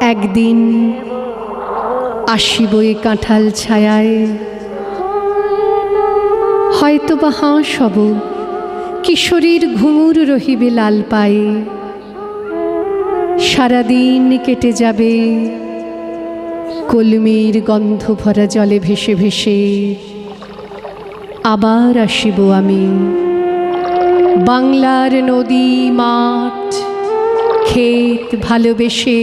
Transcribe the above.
একদিন আসিব এ কাঁঠাল ছায়ায়। হয়তো বা হাঁস হব, কিশোরীর ঘুমুর রহিবে লাল পায়ে। সারাদিন কেটে যাবে, কলমির গন্ধ ভরা জলে ভেসে ভেসে। আবার আসিব আমি বাংলার নদী মাঠ। ক্ষেত ভালোবেসে।